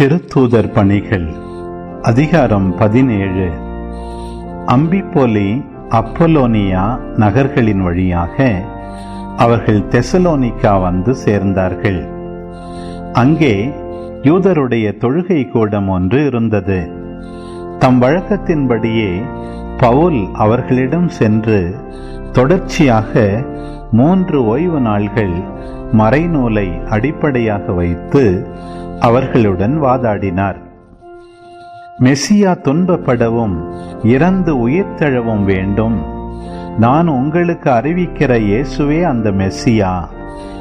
திருத்தூதர் பணிகள் அதிகாரம் பதினேழு. அம்பிப்போலி அப்போலோனியா நகர்களின் வழியாக அவர்கள் தெசலோனிக்கா வந்து சேர்ந்தார்கள். அங்கே யூதருடைய தொழுகை கூடம் ஒன்று இருந்தது. தம் வழக்கத்தின்படியே பவுல் அவர்களிடம் சென்று தொடர்ச்சியாக மூன்று ஓய்வு நாள்கள் மறைநூலை அடிப்படையாக வைத்து அவர்களுடன் வாதாடினார். மெசியா துன்பப்படவும் இறந்து உயிர்த்தெழவும் வேண்டும். நான் உங்களுக்கு அறிவிக்கிற இயேசுவே அந்த மெஸ்ஸியா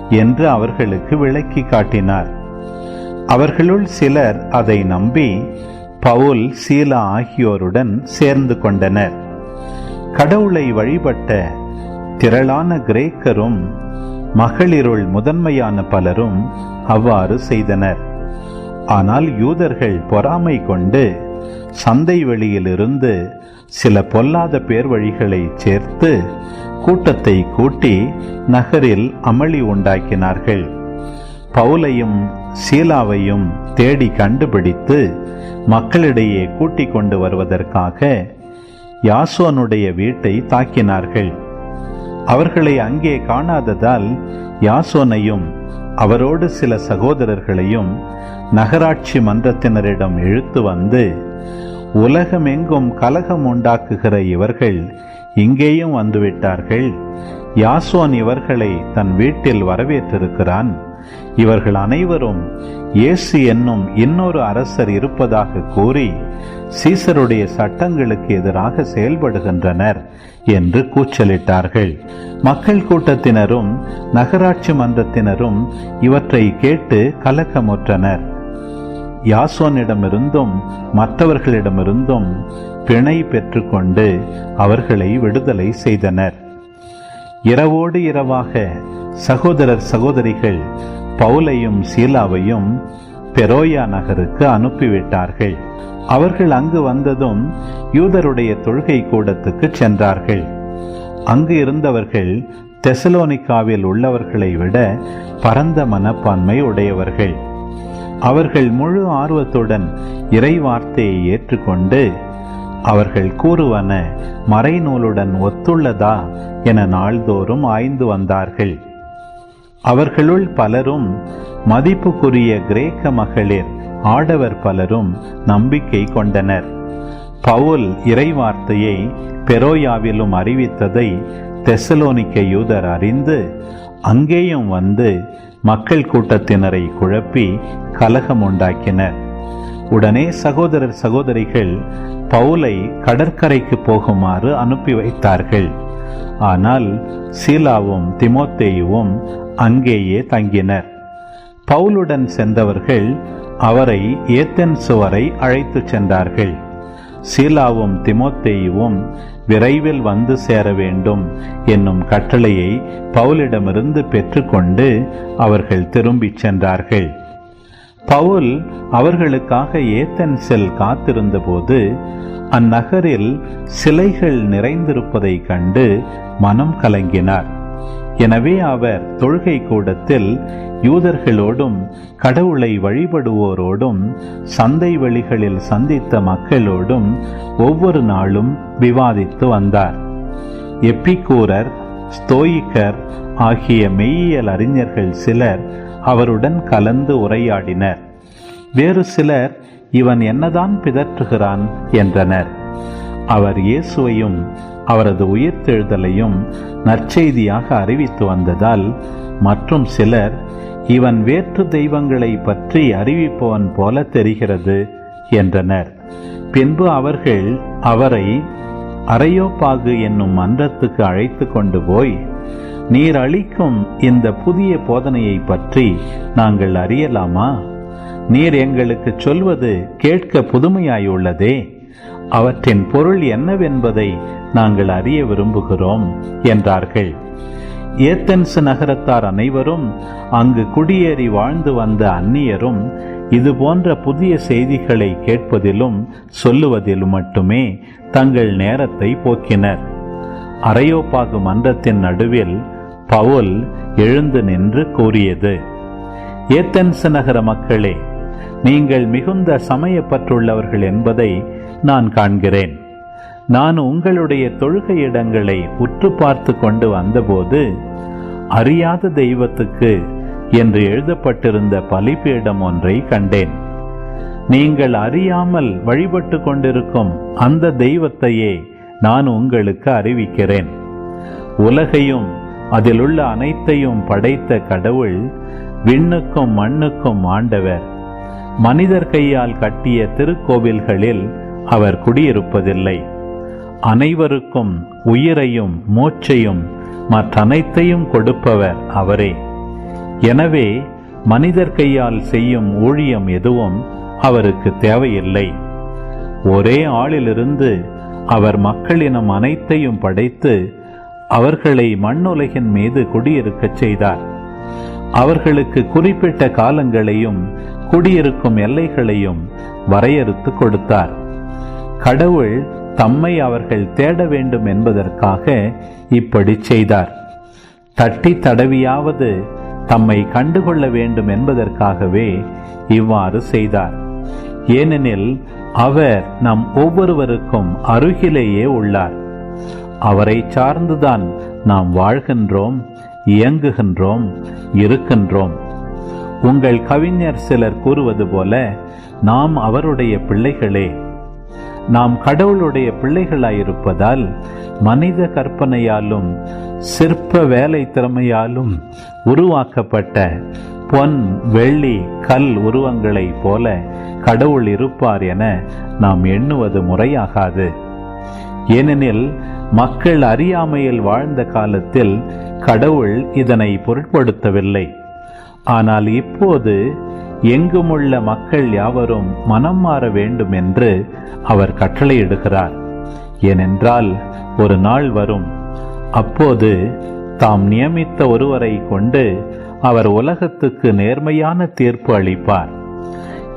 என்று அவர்களுக்கு விளக்கி காட்டினார். அவர்களுள் சிலர் அதை நம்பி பவுல் சீலா ஆகியோருடன் சேர்ந்து கொண்டனர். கடவுளை வழிபட்ட திரளான கிரேக்கரும் மகளிருள் முதன்மையான பலரும் அவ்வாறு செய்தனர். ஆனால் யூதர்கள் பொறாமை கொண்டு சந்தை வெளியிலிருந்து சில பொல்லாத பேர் வழிகளை சேர்த்து கூட்டத்தை கூட்டி நகரில் அமளி உண்டாக்கினார்கள். பவுலையும் சீலாவையும் தேடி கண்டுபிடித்து மக்களிடையே கூட்டிக் கொண்டு வருவதற்காக யாசோனுடைய வீட்டை தாக்கினார்கள். அவர்களை அங்கே காணாததால் யாசோனையும் அவரோடு சில சகோதரர்களையும் நகராட்சி மன்றத்தினரிடம் இழுத்து வந்து உலகமெங்கும் கலகம் உண்டாக்குகிற இவர்கள் இங்கேயும் வந்துவிட்டார்கள். யாசோன் இவர்களை தன் வீட்டில் வரவேற்றிருக்கிறான். இவர்கள் அனைவரும் இயேசு என்னும் இன்னொரு அரசர் இருப்பதாக கூறி சீசருடைய சட்டங்களுக்கு எதிராக செயல்படுகின்றனர் என்று கூச்சலிட்டார்கள். மக்கள் கூட்டத்தினரும் நகராட்சி மன்றத்தினரும் இவற்றை கேட்டு கலக்கமுற்றனர். யாசோனிடமிருந்தும் மற்றவர்களிடமிருந்தும் பிணை பெற்றுக்கொண்டு அவர்களை விடுதலை செய்தனர். இரவோடு இரவாக சகோதரர் சகோதரிகள் பவுலையும் சீலாவையும் பெரோயா நகருக்கு அனுப்பிவிட்டார்கள். அவர்கள் அங்கு வந்ததும் யூதருடைய தொழுகை கூடத்துக்கு சென்றார்கள். அங்கு இருந்தவர்கள் தெசலோனிக்காவில் உள்ளவர்களை விட பரந்த மனப்பான்மை உடையவர்கள். அவர்கள் முழு ஆர்வத்துடன் இறைவார்த்தையை ஏற்றுக்கொண்டு அவர்கள் கூறுவன மறைநூலுடன் ஒத்துள்ளதா என நாள்தோறும் ஆய்ந்து வந்தார்கள். அவர்களுள் பலரும் மதிப்புக்குரிய கிரேக்க மகளிர் ஆடவர் பலரும் நம்பிக்கை கொண்டனர். பவுல் இறைவார்த்தையை பெரோயாவிலும் அறிவித்ததை தெசலோனிக்க யூதர் அறிந்து அங்கேயும் வந்து மக்கள் கூட்டத்தினரை குழப்பி கலகம் உண்டாக்கினர். உடனே சகோதரர் சகோதரிகள் பவுலை கடற்கரைக்கு போகுமாறு அனுப்பி வைத்தார்கள். ஆனால் சீலாவும் திமோத்தேயுவும் அங்கேயே தங்கினர். பவுலுடன் சென்றவர்கள் அவரை ஏத்தென்சு வரை அழைத்துச் சென்றார்கள். சீலாவும் திமோத்தேயுவும் விரைவில் வந்து சேர வேண்டும் என்னும் கட்டளையை பவுலிடமிருந்து பெற்றுக்கொண்டு அவர்கள் திரும்பிச் சென்றார்கள். பவுல் அவர்களுக்காக ஏத்தன்செல் காத்திருந்தபோது அந்நகரில் சிலைகள் நிறைந்திருப்பதைக் கண்டு மனம் கலங்கினார். எனவே அவர் தொழுகை கூடத்தில் யூதர்களோடும் கடவுளை வழிபடுவோரோடும் சந்தை வெளிகளில் சந்தித்த மக்களோடும் ஒவ்வொரு நாளும் விவாதித்து வந்தார். எப்பிக்கூரர் ஸ்தோயிக்கர் ஆகிய மெய்யியல் அறிஞர்கள் சிலர் அவருடன் கலந்து உரையாடினர். வேறு சிலர் இவன் என்னதான் பிதற்றுகிறான்? என்றனர். அவர் இயேசுவையும் அவரது உயிர்த்தெழுதலையும் நற்செய்தியாக அறிவித்து வந்ததால் மற்றும் சிலர் இவன் வேற்று தெய்வங்களை பற்றி அறிவிப்பவன் போல தெரிகிறது என்றனர். பின்பு அவர்கள் அவரை அரையோப்பாகு என்னும் மன்றத்துக்கு அழைத்து கொண்டு போய் நீர் அளிக்கும் இந்த புதிய போதனையை பற்றி நாங்கள் அறியலாமா? நீர் எங்களுக்கு சொல்வது கேட்க புதுமையாயுள்ளதே. அவற்றின் பொருள் என்னவென்பதை நாங்கள் அறிய விரும்புகிறோம் என்றார்கள். ஏத்தன்ஸ் நகரத்தார் அனைவரும் அங்கு குடியேறி வாழ்ந்து வந்த அந்நியரும் இது போன்ற புதிய செய்திகளை கேட்பதிலும் சொல்லுவதிலும் மட்டுமே தங்கள் நேரத்தை போக்கினர். அரையோப்பாகு மன்றத்தின் நடுவில் பவுல் எழுந்து நின்று கூறியது ஏத்தன்ஸ் நகர மக்களே நீங்கள் மிகுந்த சமயப்பற்றுள்ளவர்கள் என்பதை நான் காண்கிறேன். நான் உங்களுடைய தொழுகை இடங்களை உற்று பார்த்து கொண்டு வந்தபோது அறியாத தெய்வத்துக்கு என்று எழுதப்பட்டிருந்த பலிபீடம் ஒன்றை கண்டேன். நீங்கள் அறியாமல் வழிபட்டு கொண்டிருக்கும் அந்த தெய்வத்தையே நான் உங்களுக்கு அறிவிக்கிறேன். உலகையும் அதிலுள்ள அனைத்தையும் படைத்த கடவுள் விண்ணுக்கும் மண்ணுக்கும் ஆண்டவர். மனிதர் கையால் கட்டிய திருக்கோவில்களில் அவர் குடியிருப்பதில்லை. அனைவருக்கும் உயிரையும் மூச்சையும் மற்றனைத்தையும் கொடுப்பவர் அவரே. எனவே மனிதர் கையால் செய்யும் ஊழியம் எதுவும் அவருக்கு தேவையில்லை. ஒரே ஆளிலிருந்து அவர் மக்களினம் அனைத்தையும் படைத்து அவர்களை மண்ணுலகின் மீது குடியிருக்கச் செய்தார். அவர்களுக்கு குறிப்பிட்ட காலங்களையும் குடியிருக்கும் எல்லைகளையும் வரையறுத்து கொடுத்தார். கடவுள் தம்மை அவர்கள் தேட வேண்டும் என்பதற்காக இப்படி செய்தார். தட்டி தடவியாவது தம்மை கண்டுகொள்ள வேண்டும் என்பதற்காகவே இவ்வாறு செய்தார். ஏனெனில் அவர் நம் ஒவ்வொருவருக்கும் அருகிலேயே உள்ளார். அவரை சார்ந்துதான் நாம் வாழ்கின்றோம் இயங்குகின்றோம் இருக்கின்றோம். உங்கள் கவிஞர் சிலர் கூறுவது போல நாம் அவருடைய பிள்ளைகளே நாம் கடவுளுடைய பிள்ளைகளாயிருப்பதால் மனித கற்பனையாலும் சிற்ப வேலை திறமையாலும் உருவாக்கப்பட்ட பொன் வெள்ளி கல் உருவங்களைப் போல கடவுள் இருப்பார் என நாம் எண்ணுவது முறையாகாது. ஏனெனில் மக்கள் அறியாமையில் வாழ்ந்த காலத்தில் கடவுள் இதனை பொருட்படுத்தவில்லை. ஆனால் இப்போது எங்குமுள்ள மக்கள் யாவரும் மனம் மாற வேண்டும் என்று அவர் கட்டளையிடுகிறார். ஏனென்றால் ஒரு நாள் வரும். அப்போது தாம் நியமித்த ஒருவரை கொண்டு அவர் உலகத்துக்கு நேர்மையான தீர்ப்பு அளிப்பார்.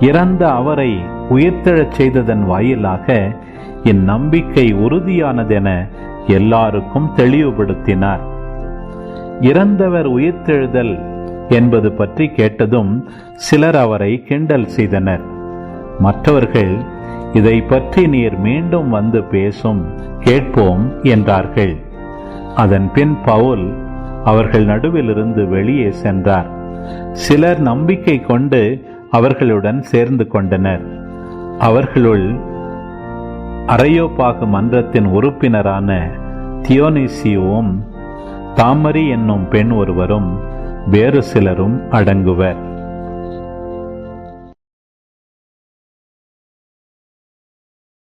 இறந்த அவரை உயிர்த்தெழச் செய்ததன் வாயிலாக இந்நம்பிக்கை உறுதியானதென எல்லாருக்கும் தெளிவுபடுத்தினார். இறந்தவர் உயிர்த்தெழுதல் என்பது பற்றி கேட்டதும் சிலர் அவரை கிண்டல் செய்தனர். மற்றவர்கள் இதை பற்றி நீர் மீண்டும் வந்து பேசும் கேட்போம் என்றார்கள். அதன் பின் பவுல் அவர்கள் நடுவிலிருந்து வெளியே சென்றார். சிலர் நம்பிக்கை கொண்டு அவர்களுடன் சேர்ந்து கொண்டனர். அவர்களுள் அரையோப்பாகு மன்றத்தின் உறுப்பினரான தியோனிசியோவும் தாமரி என்னும் பெண் ஒருவரும் வேறு சிலரும் அடங்குவர்.